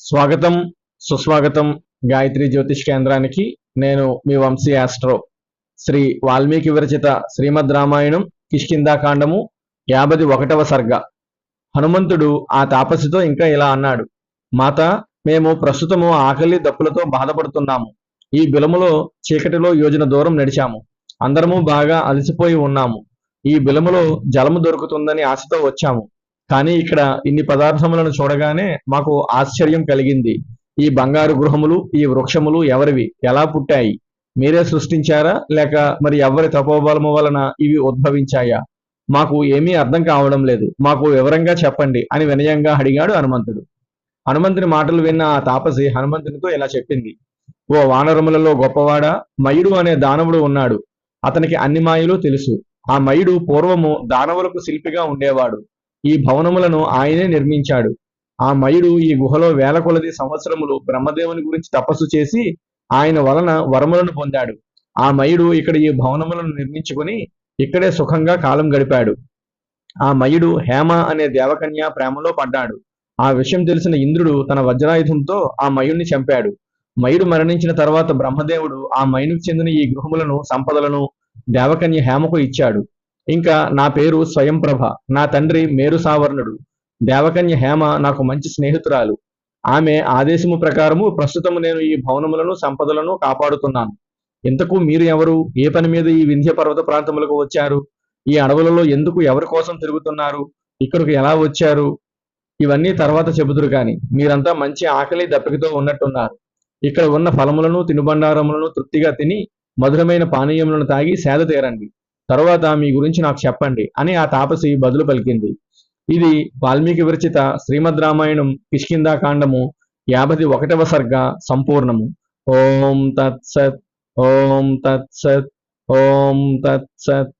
స్వాగతం సుస్వాగతం గాయత్రి జ్యోతిష్ కేంద్రానికి. నేను మీ వంశీ ఆస్ట్రో. శ్రీ వాల్మీకి విరచిత శ్రీమద్ రామాయణం కిష్కిందాకాండము యాభై ఒకటవ సర్గ. హనుమంతుడు ఆ తాపసితో ఇంకా ఇలా అన్నాడు మాత మేము ప్రస్తుతము ఆకలి దప్పులతో బాధపడుతున్నాము. ఈ బిలములో చీకటిలో యోజన దూరం నడిచాము. అందరము బాగా అలసిపోయి ఉన్నాము. ఈ బిలములో జలము దొరుకుతుందని ఆశతో వచ్చాము. కానీ ఇక్కడ ఇన్ని పదార్థములను చూడగానే మాకు ఆశ్చర్యం కలిగింది. ఈ బంగారు గృహములు ఈ వృక్షములు ఎవరివి? ఎలా పుట్టాయి? మీరే సృష్టించారా? లేక మరి ఎవరి తపోబలము వలన ఇవి ఉద్భవించాయా? మాకు ఏమీ అర్థం కావడం లేదు. మాకు వివరంగా చెప్పండి అని వినయంగా అడిగాడు హనుమంతుడు. హనుమంతుని మాటలు విన్న ఆ తాపసి హనుమంతునితో ఇలా చెప్పింది. ఓ వానరములలో గొప్పవాడా? మయుడు అనే దానవుడు ఉన్నాడు. అతనికి అన్ని మాయలు తెలుసు. ఆ మయుడు పూర్వము దానవులకు శిల్పిగా ఉండేవాడు. ఈ భవనములను ఆయనే నిర్మించాడు. ఆ మయుడు ఈ గుహలో వేల కొలది సంవత్సరములు బ్రహ్మదేవుని గురించి తపస్సు చేసి ఆయన వలన వరములను పొందాడు. ఆ మయుడు ఇక్కడ ఈ భవనములను నిర్మించుకుని ఇక్కడే సుఖంగా కాలం గడిపాడు. ఆ మయుడు హేమ అనే దేవకన్య ప్రేమలో పడ్డాడు. ఆ విషయం తెలిసిన ఇంద్రుడు తన వజ్రాయుధంతో ఆ మయుడిని చంపాడు. మయుడు మరణించిన తర్వాత బ్రహ్మదేవుడు ఆ మయునికి చెందిన ఈ గృహములను సంపదలను దేవకన్య హేమకు ఇచ్చాడు. ఇంకా నా పేరు స్వయంప్రభ నా తండ్రి మేరు సావర్ణుడు దేవకన్య హేమ నాకు మంచి స్నేహితురాలు. ఆమె ఆదేశము ప్రకారము ప్రస్తుతము నేను ఈ భవనములను సంపదలను కాపాడుతున్నాను. ఇంతకు మీరు ఎవరు? ఏ పని మీద ఈ వింధ్య పర్వత ప్రాంతములకు వచ్చారు? ఈ అడవులలో ఎందుకు ఎవరి కోసం తిరుగుతున్నారు? ఇక్కడికి ఎలా వచ్చారు? ఇవన్నీ తర్వాత చెబుతురు కానీ మీరంతా మంచి ఆకలి దప్పికతో ఉన్నట్టున్నారు. ఇక్కడ ఉన్న ఫలములను తినుబండారములను తృప్తిగా తిని మధురమైన పానీయములను తాగి సేద తీరండి. తరువాత మీ గురించి నాకు చెప్పండి అని ఆ తాపసి బదులు పలికింది. ఇది వాల్మీకి విరచిత శ్రీమద్ రామాయణం కిష్కిందా కాండము యాభై ఒకటవ సర్గ సంపూర్ణము. ఓం తత్సత్ ఓం తత్సత్ ఓం తత్సత్